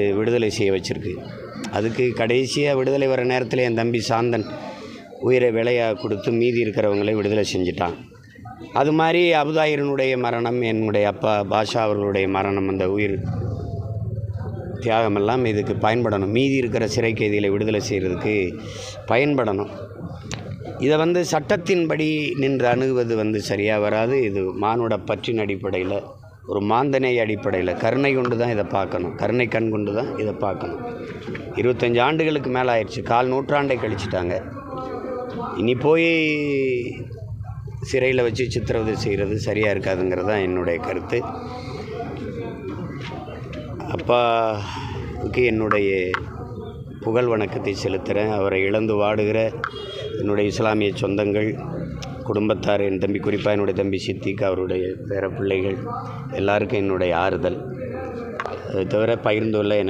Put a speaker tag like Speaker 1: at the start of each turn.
Speaker 1: விடுதலை செய்ய வச்சுருக்கு. அதுக்கு கடைசியாக விடுதலை வர நேரத்தில் என் தம்பி சாந்தன் உயிரை விலையாக கொடுத்து மீதி இருக்கிறவங்களை விடுதலை செஞ்சிட்டான். அது மாதிரி அபுதாயிரனுடைய மரணம் என்னுடைய அப்பா பாஷா அவர்களுடைய மரணம் அந்த உயிர் தியாகமெல்லாம் இதுக்கு பயன்படணும். மீதி இருக்கிற சிறை கைதிகளை விடுதலை செய்கிறதுக்கு பயன்படணும். இதை வந்து சட்டத்தின்படி நின்று அணுகுவது வந்து சரியாக வராது. இது மானுட பற்றின் அடிப்படையில் ஒரு மாந்தனை அடிப்படையில் கருணை கொண்டு தான் இதை பார்க்கணும். கருணை கண் கொண்டு தான் இதை பார்க்கணும். இருபத்தஞ்சி ஆண்டுகளுக்கு மேலே ஆயிடுச்சு. கால் நூற்றாண்டை கழிச்சிட்டாங்க. இனி போய் சிறையில் வச்சு சித்திரவதை செய்கிறது சரியாக இருக்காதுங்கிறது தான் என்னுடைய கருத்து. அப்பாவுக்கு என்னுடைய புகழ் வணக்கத்தை செலுத்துகிறேன். அவரை இழந்து வாடுகிற என்னுடைய இஸ்லாமிய சொந்தங்கள் குடும்பத்தார் என் தம்பி குறிப்பாக என்னுடைய தம்பி சித்திக்கு அவருடைய பேர பிள்ளைகள் எல்லாருக்கும் என்னுடைய ஆறுதல். அது தவிர பகிர்ந்துள்ள எனக்கு